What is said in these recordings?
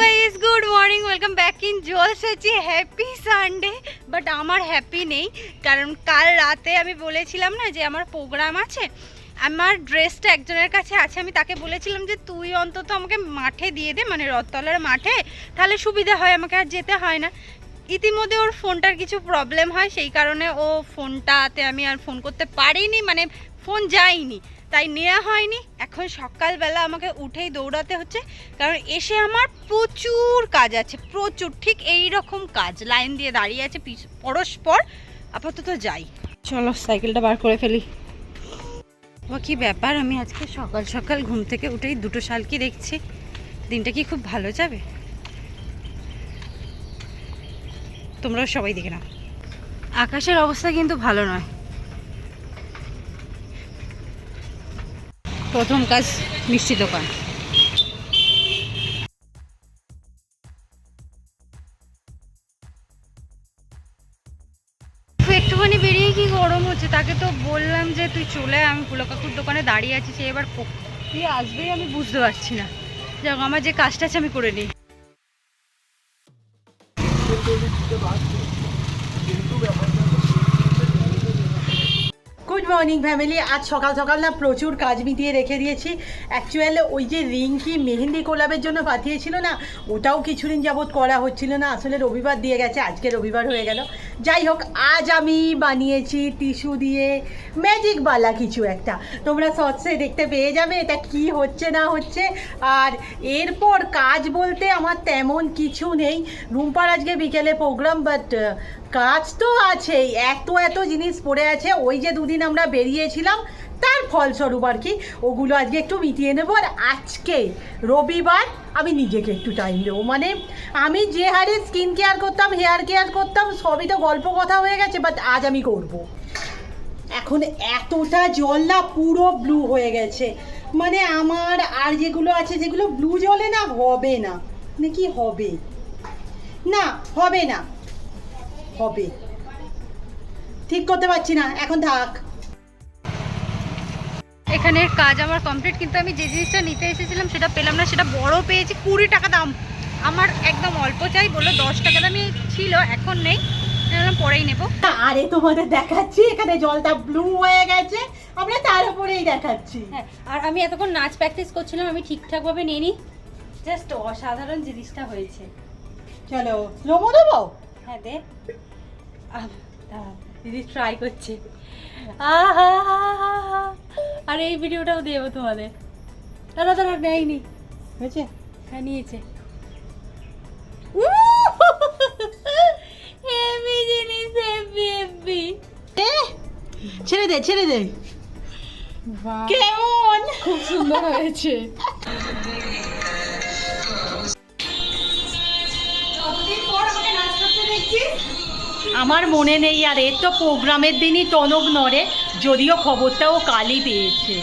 Guys good morning welcome back in জলসাচি happy Sunday but আমার happy নেই। কারণ কাল রাতে আমি বলেছিলাম না যে আমার প্রোগ্রাম আছে? আমার ড্রেসটা একজনের কাছে আছে। আমি তাকে বলেছিলাম যে, তুই অন্তত আমাকে মাঠে দিয়ে দে মানে রথতলার মাঠে। তাহলে সুবিধা হয়, আমাকে আর যেতে হয় না। ইতিমধ্যে ওর ফোনটার কিছু প্রবলেম হয়। সেই কারণে ও ফোনটাতে আমি আর ফোন করতে পারিনি। মানে ফোন যায়নি। তাই নেওয়া হয়নি। এখন সকালবেলা আমাকে উঠেই দৌড়াতে হচ্ছে, কারণ এসে আমার প্রচুর কাজ আছে, প্রচুর। ঠিক এই রকম কাজ, লাইন দিয়ে দাঁড়িয়ে আছে পরস্পর। আপাতত যাই। চলো, সাইকেলটা বার করে ফেলি। ও কি ব্যাপার, আমি আজকে সকাল সকাল ঘুম থেকে উঠেই দুটো শালকি দেখছি। দিনটা কি খুব ভালো যাবে? তোমরাও সবাই দেখে নাও। আকাশের অবস্থা কিন্তু ভালো নয়। প্রথম কাজ মিষ্টি দোকান। একটুখানি বেরিয়ে কি গরম হচ্ছে? তাকে তো বললাম যে, তুই চলে আমি ফুলো কাকুর দোকানে দাঁড়িয়ে আছি। সে এবার কি আসবেই আমি বুঝতে পারছি না। যাক, আমার যে কাজটা আছে আমি করে নিই। Good morning family. আজ সকাল সকাল না প্রচুর কাজ মিটিয়ে রেখে দিয়েছি। অ্যাকচুয়ালি ওই যে রিঙ্কি মেহেন্দি কোলাবের জন্য পাঠিয়েছিল না, ওটাও কিছুদিন যাবৎ করা হচ্ছিল না। আসলে রবিবার দিয়ে গেছে, আজকে রবিবার হয়ে গেল। যাই হোক, আজ আমি বানিয়েছি টিস্যু দিয়ে ম্যাজিক বালা কিছু একটা। তোমরা সৎসে দেখতে পেয়ে যাবে এটা কি হচ্ছে না হচ্ছে। আর এরপর কাজ বলতে আমার তেমন কিছু নেই। রুম্পার আজকে বিকেলে প্রোগ্রাম বাট কাজ তো আছেই। এত এত জিনিস পড়ে আছে। ওই যে দুদিন আমরা বেরিয়েছিলাম তার ফলস্বরূপ আর কি। ওগুলো আজকে একটু মিটিয়ে নেব। আর আজকে রবিবার আমি নিজেকে একটু টাইম দেবো। মানে আমি যে হারে স্কিন কেয়ার করতাম হেয়ার কেয়ার করতাম, সবই তো গল্প কথা হয়ে গেছে বাট আজ আমি করব। এখন এতটা জল না পুরো ব্লু হয়ে গেছে। মানে আমার আর যেগুলো আছে, যেগুলো ব্লু জলে না হবে না। মানে কি হবে? না হবে না। হবে। ঠিক করতে পারছি না। এখন থাক। এখানের কাজ আমার কমপ্লিট কিন্তু আমি যে জিনিসটা নিতে এসেছিলাম সেটা পেলাম না সেটা বড় পেয়েছি কুড়ি টাকা দাম। আমার একদম অল্প চাই বলল দশ টাকা দামই ছিল এখন নেই। পরেই নেব। আরে তোমাদের দেখাচ্ছি এখানে জলটা ব্লু হয়ে গেছে আমরা তার উপরেই দেখাচ্ছি। হ্যাঁ আর আমি এতক্ষণ নাচ প্র্যাকটিস করছিলাম আমি ঠিকঠাকভাবে নিয়ে নিই জাস্ট অসাধারণ জিনিসটা হয়েছে। চলো স্লোমো দেবো? হ্যাঁ দে। দাঁড়াও, দিদি ট্রাই করছে। আহা আর এই ভিডিওটাও দেবো তোমাদের। দাঁড়া দাঁড়া নেয়নি হয়েছে? হ্যাঁ নিয়েছে। ছেড়ে দে ছেড়ে দে। কেমন? খুব সুন্দর হয়েছে। আমার মনে নেই আর এর তো প্রোগ্রামের দিনই টনক নড়ে, যদিও খবরটাও কালই পেয়েছে।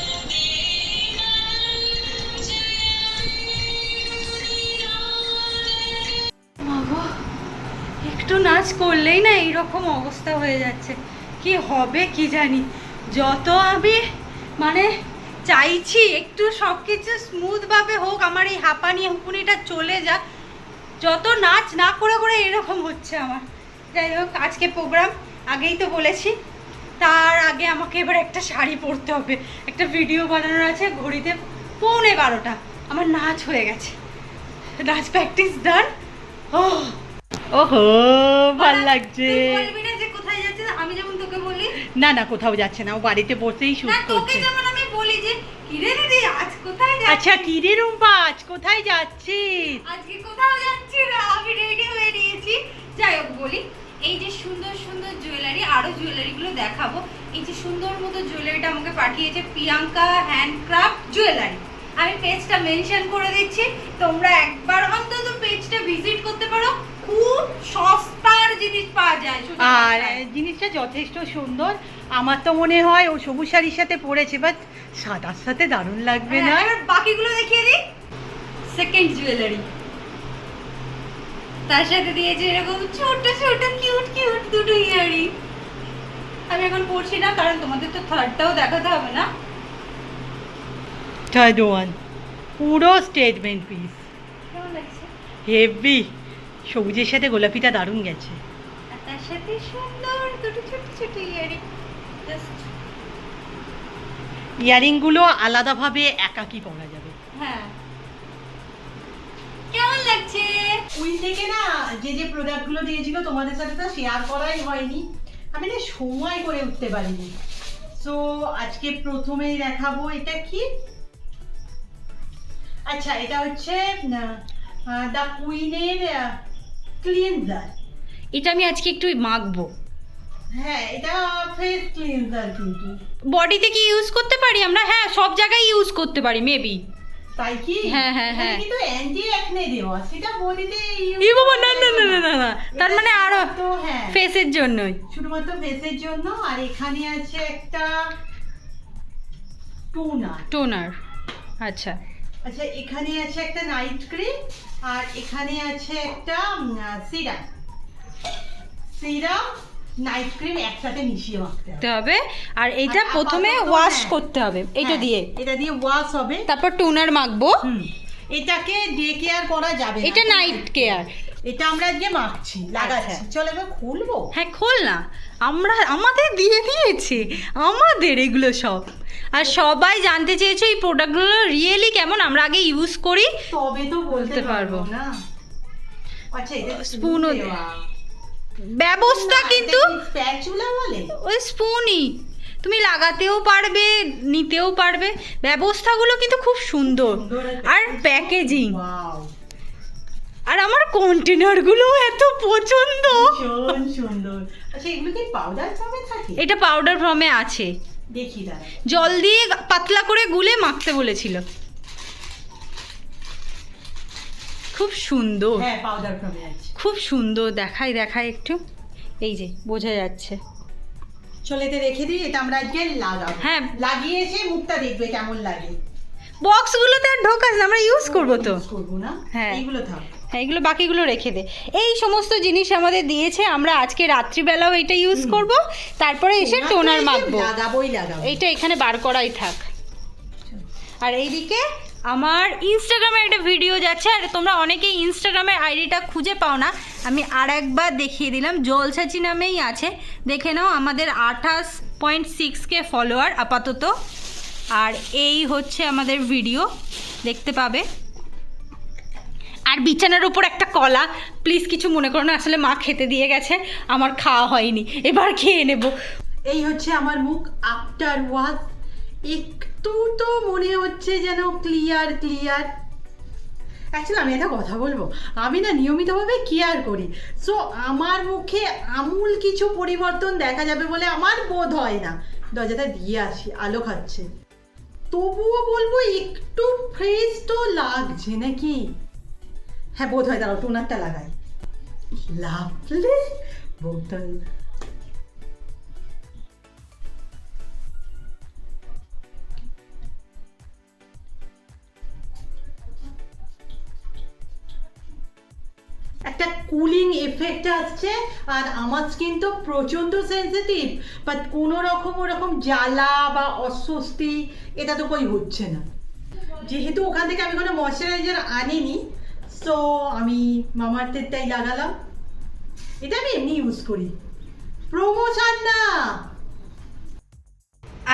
একটু নাচ করলেই না এইরকম অবস্থা হয়ে যাচ্ছে। কি হবে কি জানি। যত আমি মানে চাইছি একটু সব কিছু স্মুথভাবে হোক, আমার এই হাঁপানি হুকুনিটা চলে যাক। যত নাচ না করে করে এরকম হচ্ছে আমার। যাই হোক আজকে প্রোগ্রাম আগেই তো বলেছি। তার আগে আমাকে এবার একটা শাড়ি পরতে হবে। একটা ভিডিও বানানোর আছে ঘড়িতে পৌনে বারোটা। আমার নাচ হয়ে গেছে। নাচ প্র্যাকটিস ডান ও ওহো ভালো লাগছে। আমি যেমন তোকে বলি। না না কোথাও যাচ্ছে না। ও বাড়িতে বসেই শুট তোকে করছে। যেমন আমি বলি যে কিরে দিদি আজ কোথায় যাচ্ছিস? আচ্ছা কি রে রুম্পা আজ কোথায় যাচ্ছিস? আজকে কোথাও যাচ্ছি না। আমি রেডি হয়ে নিয়েছি। যাই হোক বলি এই যে সুন্দর সুন্দর জুয়েলারি আরও জুয়েলারি গুলো দেখাবো। এই যে সুন্দর মতো জুয়েলারিটা আমাকে পাঠিয়েছে প্রিয়াঙ্কা হ্যান্ডক্রাফট জুয়েলারি আমি পেজটা মেনশন করে দিচ্ছি তোমরা একবার অন্তত পেজটা ভিজিট করতে পারো। খুব সস্তার জিনিস পাওয়া যায় আর জিনিসটা যথেষ্ট সুন্দর। আমার তো মনে হয় ও সবুজ শাড়ির সাথে পরেছে বাট সাদার সাথে দারুণ লাগবে না? হ্যাঁ, এবার বাকিগুলো দেখিয়ে দিই। সেকেন্ড জুয়েলারি তার সাথে দিয়েছে এরকম ছোট ছোট কিউট কিউট দুটো ইয়ারিং। আমি এখন পড়ছি না কারণ তোমাদের তো থার্ডটাও দেখাতে হবে না। থার্ড ওয়ান পুরো স্টেটমেন্ট পিস হেভি সবুজের সাথে গোলাপিটা দারুণ গেছে। তার সাথে সুন্দর দুটো ছোট ছোট ইয়ারিং। ইয়ারিংগুলো আলাদাভাবে একাকি পরা যাবে। হ্যাঁ। লাগছে। ওই থেকে না যে যে প্রোডাক্টগুলো দিয়েছিল তোমাদের সাথে তো শেয়ার করাই হয়নি। আমি না সময় করে উঠতে পারিনি। সো আজকে প্রথমেই দেখাবো এটা কি? আচ্ছা এটা হচ্ছে দ্য কুইনের ক্লিনজার এটা আমি আজকে একটু মাখবো। হ্যাঁ এটা ফেস ক্লিনজার কিন্তু। বডিতে কি ইউজ করতে পারি আমরা? হ্যাঁ সব জায়গায় ইউজ করতে পারি মেবি তাই কি? হ্যাঁ, হ্যাঁ, হ্যাঁ। কিন্তু অ্যান্টি অ্যাকনে দেওয়া সেটা বডিতে ই বাবা না না না না না না। তার মানে আরও তো হ্যাঁ। ফেসের জন্যই। শুধুমাত্র ফেসের জন্য আর এখানে আছে একটা টুনা টোনার আচ্ছা। আচ্ছা এখানে আছে একটা নাইট ক্রিম আর এখানে আছে একটা সিরাম সিরাম নাইট ক্রিম একসাথে মিশিয়ে মাখতে হবে। আর আর প্রথমে ওয়াশ হ্যাঁ। করতে হবে এইটা হ্যাঁ, দিয়ে। এটা দিয়ে ওয়াশ হবে। তারপর টোনার মাখবো। এটাকে ডে কেয়ার করা যাবে এটা নাইট কেয়ার এটা আমরা আজকে মাখছি লাগাচ্ছি। আচ্ছা। চলো এবার খুলবো? হ্যাঁ খোল না। আমরা আমাদের দিয়ে দিয়েছে। আমাদের এগুলো সব। আর সবাই জানতে চেয়েছে এই প্রোডাক্টগুলো রিয়েলি কেমন? আমরা আগে ইউজ করি। তবে তো বলতে পারব। না। আচ্ছা এটা Spoon দেওয়া। ব্যবস্থা কিন্তু ওই স্পুনই। তুমি লাগাতেও পারবে নিতেও পারবে। ব্যবস্থাগুলো কিন্তু খুব সুন্দর। আর প্যাকেজিং আর আমার কন্টেনারগুলো এত পছন্দ। আচ্ছা এটা পাউডার ফর্মে আছে। জল দিয়ে পাতলা করে গুলে মাখতে বলেছিল। খুব সুন্দর। হ্যাঁ পাউডার ফর্মে আছে। খুব সুন্দর দেখাই দেখাই একটু। এই যে বোঝা যাচ্ছে। চলে এতে রেখে দিই এটা আমরা আজকে লাগাবো। হ্যাঁ। লাগিয়ে এসে মুখটা দেখবে কেমন লাগে। বক্সগুলোতে আর ঢোকাস না, আমরা ইউজ করব তো। করব না। হ্যাঁ। এইগুলো থাক। হ্যাঁ এগুলো বাকিগুলো রেখে দে। এই সমস্ত জিনিস আমাদের দিয়েছে আমরা আজকে রাত্রিবেলাও এটা ইউজ করব। তারপরে এসে টোনার মাখবো। লাগাবোই লাগাবো এইটা এখানে বার করাই থাক। আর এইদিকে আমার ইনস্টাগ্রামে একটা ভিডিও যাচ্ছে, আর তোমরা অনেকেই ইনস্টাগ্রামের আইডিটা খুঁজে পাও না। আমি আর একবার দেখিয়ে দিলাম জলছাচি নামেই আছে। দেখে নাও, আমাদের আঠাশ পয়েন্ট সিক্স কে ফলোয়ার আপাতত। আর এই হচ্ছে আমাদের ভিডিও দেখতে পাবে। আর বিছানার উপর একটা কলা প্লিজ কিছু মনে করো না, আসলে মা খেতে দিয়ে গেছে, আমার খাওয়া হয়নি, এবার খেয়ে নেব। এই হচ্ছে আমার মুখ আফটার ওয়াশ একটু তো মনে হচ্ছে যেন ক্লিয়ার ক্লিয়ার অ্যাকচুয়ালি আমি একটা কথা বলব। আমি না নিয়মিতভাবে কেয়ার করি। সো আমার মুখে আমূল কিছু পরিবর্তন দেখা যাবে বলে আমার বোধ হয় না। দরজাটা দিয়ে আসি, আলো খাচ্ছে। তবুও বলব, একটু ফ্রেশ তো লাগছে নাকি? হ্যাঁ বোধ হয় দাঁড়াও টোনারটা লাগাই। লাভলি বোতল। কুলিং এফেক্ট আসছে, আর আমার স্কিন তো প্রচণ্ড সেন্সিটিভ বাট কোনো রকম ওরকম জ্বালা বা অস্বস্তি এটা তো কই হচ্ছে না। যেহেতু ওখান থেকে আমি কোনো ময়শ্চারাইজার আনিনি সো আমি মামার্থেরটাই লাগালাম। এটা আমি এমনি ইউজ করি। প্রমোশন না!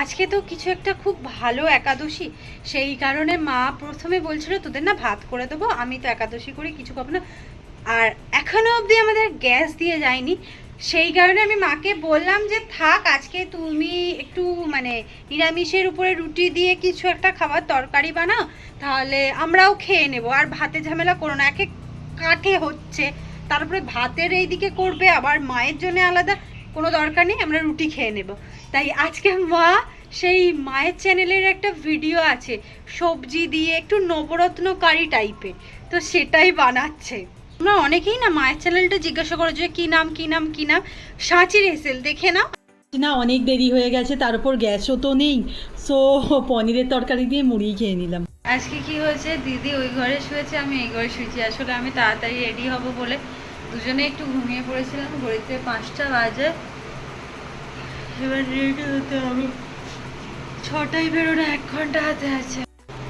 আজকে তো কিছু একটা খুব ভালো একাদশী, সেই কারণে মা প্রথমে বলছিল, তোদের না ভাত করে দেবো, আমি তো একাদশী করি, কিছু খাব না। আর এখনও অবধি আমাদের গ্যাস দিয়ে যায়নি। সেই কারণে আমি মাকে বললাম যে, থাক, আজকে তুমি একটু মানে নিরামিষের উপরে রুটি দিয়ে কিছু একটা খাবার তরকারি বানাও, তাহলে আমরাও খেয়ে নেব। আর ভাতে ঝামেলা করো না, একে কাঠে হচ্ছে? তারপরে ভাতের এই দিকে করবে, আবার মায়ের জন্য আলাদা। কোনো দরকার নেই, আমরা রুটি খেয়ে নেব। তাই আজকে মা সেই মায়ের চ্যানেলের একটা ভিডিও আছে, সবজি দিয়ে একটু নবরত্ন কারি টাইপের তো সেটাই বানাচ্ছে। তোমরা অনেকেই না মায়ের চ্যানেলটা জিজ্ঞাসা করো যে কী নাম কী নাম কী নাম? সাঁচির এসেল দেখে নাও। না অনেক দেরি হয়ে গেছে তার উপর গ্যাসও তো নেই। সো পনিরের তরকারি দিয়ে মুড়ি খেয়ে নিলাম। আজকে কি হয়েছে? দিদি ওই ঘরে শুয়েছে আমি এই ঘরে শুয়েছি। আসলে আমি তাড়াতাড়ি রেডি হব বলে দুজনে একটু ঘুমিয়ে পড়েছিলাম। ঘড়িতে পাঁচটা বাজে। এবার রেডি হতে হবে। ছটায় বেরোনো এক ঘণ্টা হাতে আছে।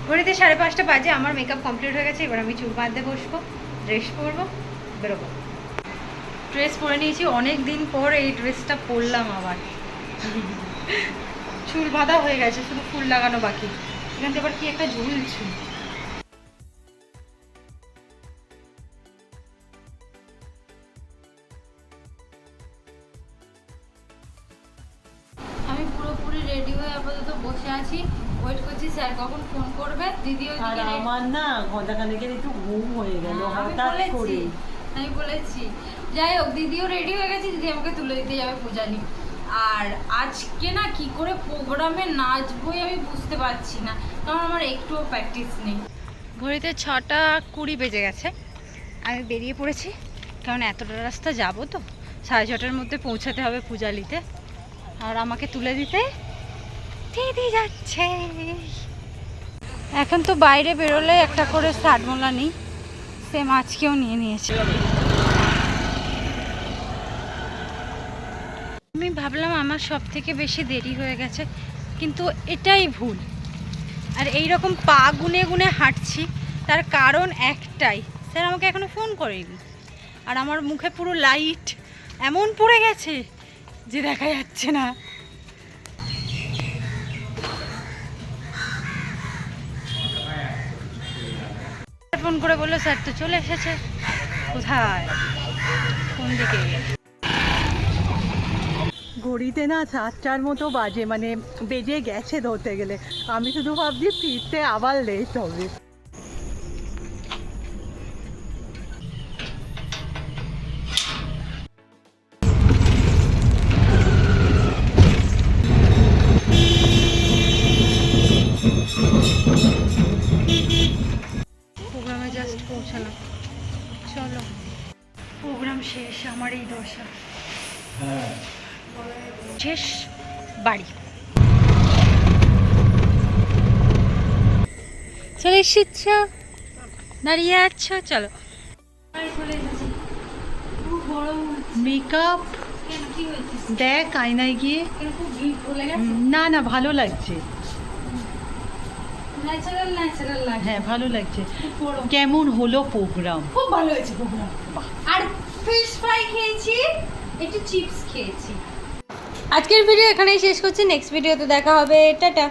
ঘড়িতে সাড়ে পাঁচটা বাজে আমার মেকআপ কমপ্লিট হয়ে গেছে এবার আমি চুল বাঁধতে বসবো। ড্রেস পরবো, বেরোবো। ড্রেস পরে নিয়েছি, অনেক দিন পর এই ড্রেসটা পরলাম আবার। চুল বাঁধা হয়ে গেছে, শুধু ফুল লাগানো বাকি। এখান থেকে আবার কি একটা ঝুলছে? আমি পুরোপুরি রেডি হয়ে আপাতত বসে আছি। ওয়েট করছি স্যার কখন ফোন করবে? দিদি আর আমার না ঘণ্টা খানেকের একটু ঘুম হয়ে গেল হ্যাঁ, আমি হঠাৎ বলেছি। করে। আমি বলেছি। যাই হোক দিদিও রেডি হয়ে গেছে দিদি আমাকে তুলে দিতে যাবে পূজালি আর আজকে না কি করে প্রোগ্রামে নাচবই আমি বুঝতে পারছি না কারণ আমার একটুও প্র্যাকটিস নেই। ঘড়িতে ছটা কুড়ি বেজে গেছে আমি বেরিয়ে পড়েছি কারণ এতটা রাস্তা যাব তো সাড়ে ছটার মধ্যে পৌঁছাতে হবে পূজালিতে। আর আমাকে তুলে দিতে যাচ্ছে। এখন তো বাইরে বেরোলে একটা করে সাটমোলা নিই। সেম আজকেও নিয়ে নিয়েছি। আমি ভাবলাম আমার সব থেকে বেশি দেরি হয়ে গেছে, কিন্তু এটাই ভুল। আর এই রকম পা গুনে গুনে হাঁটছি, তার কারণ একটাই, স্যার আমাকে এখনও ফোন করেনি। আর আমার মুখে পুরো লাইট এমন পড়ে গেছে যে দেখা যাচ্ছে না। করে বলল, স্যার তো চলে এসেছে। কোথায়? কোন দিকে? ঘড়িতে না সাতটার মতো বাজে মানে বেজে গেছে ধরতে গেলে। আমি শুধু ভাবছি, ফিরতে আবার লেট হবে। আমার শেষ বাড়ি। চলে এসেছ? দাঁড়িয়ে আছো? চলো। মেকআপ? দেখ আয়নায় গিয়ে। না না ভালো লাগছে। ন্যাচারাল ন্যাচারাল লাগে হ্যাঁ ভালো লাগছে। কেমন হলো প্রোগ্রাম খুব ভালো হয়েছে প্রোগ্রাম ফ্রাই খেয়েছি, একটু চিপস খেয়েছি। আজকের ভিডিও এখানেই শেষ করছি নেক্সট ভিডিওতে দেখা হবে, টাটা।